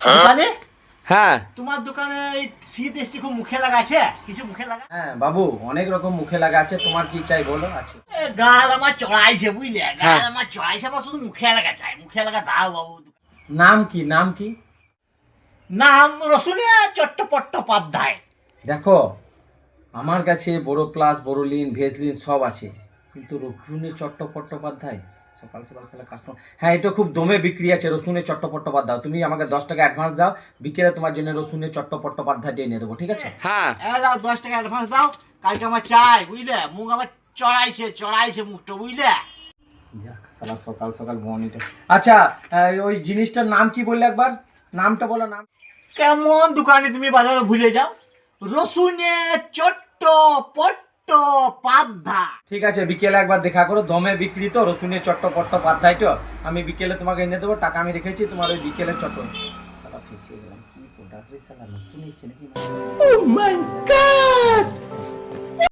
দোকানে? হ্যাঁ। তোমার দোকানে এই শীত এসছে খুব মুখে কিছু মুখে লাগা হ্যাঁ বাবু অনেক রকম মুখে লাগা আছে। তোমার কি চাই বলো? আছে। গাল আমার চড়াইছে বুঝলে? গাল হ্যাঁ। আমার চড়াইছে আমার শুধু মুখে লাগা চাই। মুখে লাগা দাও বাবু। নাম কি? নাম কি? নাম রসুলিয়া চট্টোপাধ্যায় দেখো আমার কাছে বড় প্লাস বড়লিন ভেজলিন সব আছে। কিন্তু রসুনের চট্টোপাধ্যায় সকাল সকাল সালে কাস্টমার হ্যাঁ এটা খুব দমে বিক্রি আছে রসুনের চট্টোপাধ্যায় তুমি আমাকে দশ টাকা অ্যাডভান্স দাও বিকেলে তোমার জন্য রসুনের চট্টোপাধ্যায়টা এনে দেবো ঠিক আছে? হ্যাঁ। এ দাও দশ টাকা অ্যাডভান্স দাও কালকে আমার চাই বুঝলে? মুখ আমার চড়াইছে চড়াইছে মুখটা বুঝলে? যাক সালা সকাল সকাল বনিটা আচ্ছা ওই জিনিসটার নাম কি বললে একবার? নামটা বলো নাম। কেমন দোকানে তুমি বাজারে ভুলে যাও? রসুনে চট্টোপাধ্যায় ঠিক আছে বিকেলে একবার দেখা করো দমে বিক্রি তো রসুনের চট্ট চট্টোপাধ্যায় তো। আমি বিকেলে তোমাকে এনে দেবো টাকা আমি রেখেছি তোমার ওই বিকেলে চট্ট ফেসে গেলাম কি প্রোডাক্ট রে সালা নতুন এসছে নাকি?